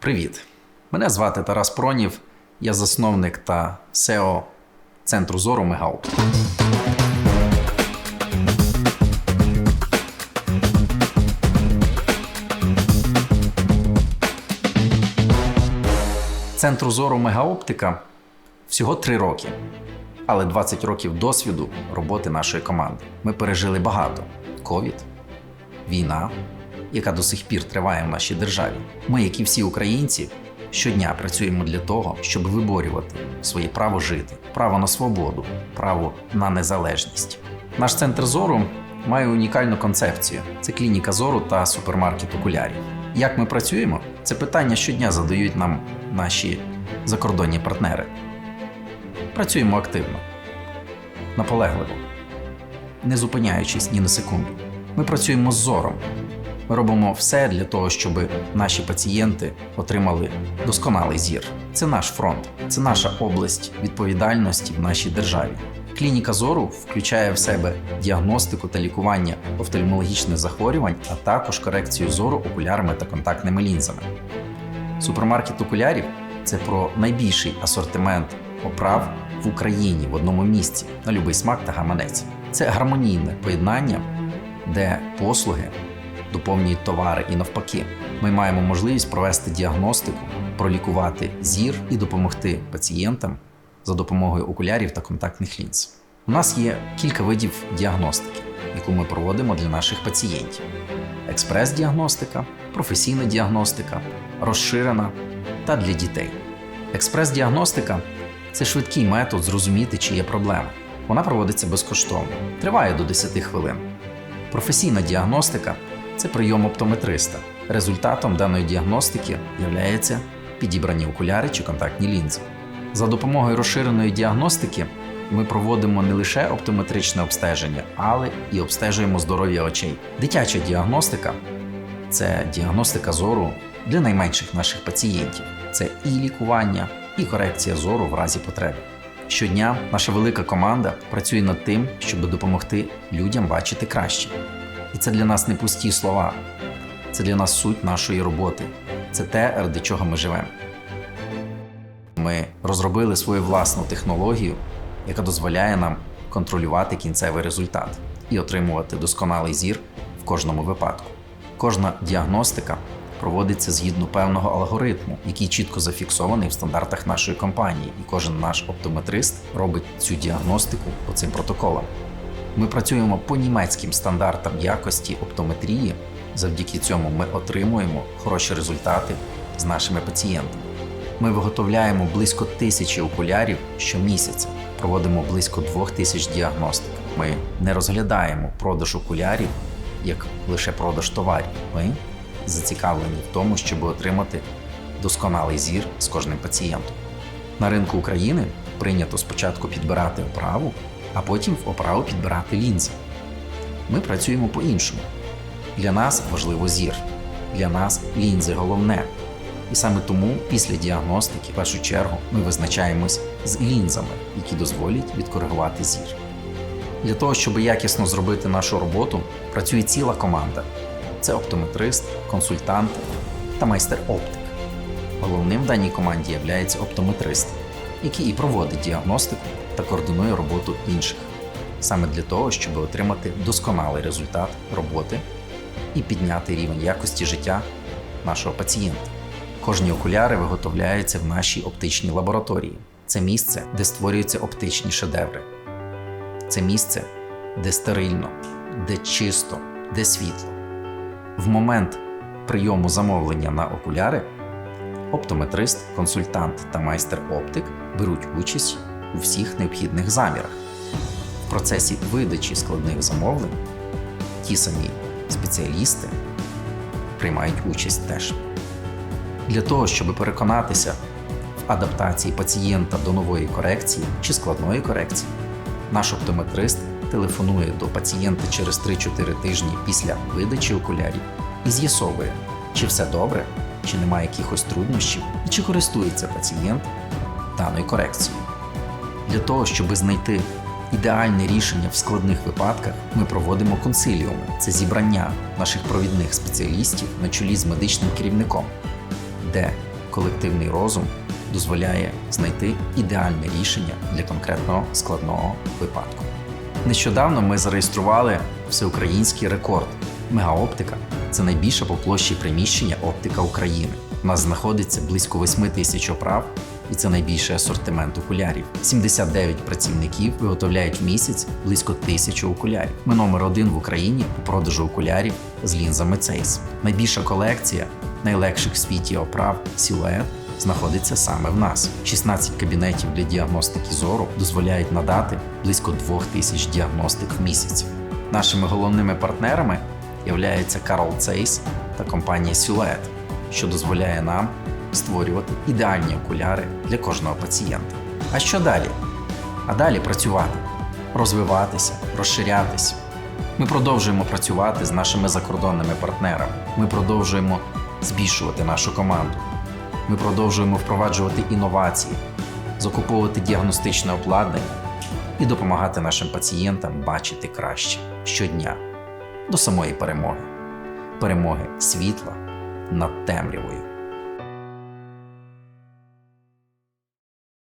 Привіт! Мене звати Тарас Пронів, я засновник та SEO центру зору Мегаоп. Центру зору Мегаоптика всього 3 роки, але 20 років досвіду роботи нашої команди. Ми пережили багато: ковід, війна, яка до сих пір триває в нашій державі. Ми, як і всі українці, щодня працюємо для того, щоб виборювати своє право жити, право на свободу, право на незалежність. Наш центр зору має унікальну концепцію: це клініка зору та супермаркет окулярів. Як ми працюємо? Це питання щодня задають нам наші закордонні партнери. Працюємо активно, наполегливо, не зупиняючись ні на секунду. Ми працюємо з зором. Ми робимо все для того, щоб наші пацієнти отримали досконалий зір. Це наш фронт, це наша область відповідальності в нашій державі. Клініка зору включає в себе діагностику та лікування офтальмологічних захворювань, а також корекцію зору окулярами та контактними лінзами. Супермаркет окулярів це про найбільший асортимент оправ в Україні в одному місці на любий смак та гаманець. Це гармонійне поєднання, де послуги доповнюють товари і навпаки. Ми маємо можливість провести діагностику, пролікувати зір і допомогти пацієнтам за допомогою окулярів та контактних лінз. У нас є кілька видів діагностики, яку ми проводимо для наших пацієнтів: експрес-діагностика, професійна діагностика, розширена та для дітей. Експрес-діагностика це швидкий метод зрозуміти, чи є проблема. Вона проводиться безкоштовно, триває до 10 хвилин. Професійна діагностика це прийом оптометриста. Результатом даної діагностики є підібрані окуляри чи контактні лінзи. За допомогою розширеної діагностики ми проводимо не лише оптометричне обстеження, але і обстежуємо здоров'я очей. Дитяча діагностика це діагностика зору для найменших наших пацієнтів. Це і лікування, і корекція зору в разі потреби. Щодня наша велика команда працює над тим, щоб допомогти людям бачити краще. І це для нас не пусті слова, це для нас суть нашої роботи, це те, ради чого ми живемо. Ми розробили свою власну технологію, яка дозволяє нам контролювати кінцевий результат і отримувати досконалий зір в кожному випадку. Кожна діагностика проводиться згідно певного алгоритму, який чітко зафіксований в стандартах нашої компанії, і кожен наш оптометрист робить цю діагностику по цим протоколам. Ми працюємо по німецьким стандартам якості оптометрії. Завдяки цьому ми отримуємо хороші результати з нашими пацієнтами. Ми виготовляємо близько тисячі окулярів щомісяця, проводимо близько двох тисяч діагностик. Ми не розглядаємо продаж окулярів як лише продаж товарів. Ми зацікавлені в тому, щоб отримати досконалий зір з кожним пацієнтом. На ринку України прийнято спочатку підбирати оправу, а потім в оправу підбирати лінзи. Ми працюємо по-іншому. Для нас важливо зір, для нас лінзи головне. І саме тому після діагностики, в першу чергу, ми визначаємось з лінзами, які дозволять відкоригувати зір. Для того, щоб якісно зробити нашу роботу, працює ціла команда: це оптометрист, консультант та майстер-оптик. Головним в даній команді є оптометрист, який і проводить діагностику та координує роботу інших, саме для того, щоб отримати досконалий результат роботи і підняти рівень якості життя нашого пацієнта. Кожні окуляри виготовляються в нашій оптичній лабораторії. Це місце, де створюються оптичні шедеври. Це місце, де стерильно, де чисто, де світло. В момент прийому замовлення на окуляри оптометрист, консультант та майстер-оптик беруть участь у всіх необхідних замірах. В процесі видачі складних замовлень ті самі спеціалісти приймають участь теж. Для того, щоб переконатися в адаптації пацієнта до нової корекції чи складної корекції, наш оптометрист телефонує до пацієнта через 3-4 тижні після видачі окулярів і з'ясовує, чи все добре, чи немає якихось труднощів, і чи користується пацієнт даною корекцією. Для того, щоб знайти ідеальне рішення в складних випадках, ми проводимо консиліуми це зібрання наших провідних спеціалістів на чолі з медичним керівником де колективний розум дозволяє знайти ідеальне рішення для конкретного складного випадку. Нещодавно ми зареєстрували всеукраїнський рекорд. Мегаоптика це найбільше по площі приміщення оптика України. У нас знаходиться близько 8 тисяч оправ, і це найбільший асортимент окулярів. 79 працівників виготовляють в місяць близько тисячі окулярів. Ми номер один в Україні по продажу окулярів з лінзами Цейс. Найбільша колекція найлегших в світі оправ Silhouette знаходиться саме в нас. 16 кабінетів для діагностики зору дозволяють надати близько 2000 діагностик в місяць. Нашими головними партнерами являються Carl Zeiss та компанія Silhouette, що дозволяє нам створювати ідеальні окуляри для кожного пацієнта. А що далі? А далі працювати, розвиватися, розширятися. Ми продовжуємо працювати з нашими закордонними партнерами. Ми продовжуємо збільшувати нашу команду. Ми продовжуємо впроваджувати інновації, закуповувати діагностичне обладнання і допомагати нашим пацієнтам бачити краще щодня до самої перемоги. Перемоги світла над темрявою.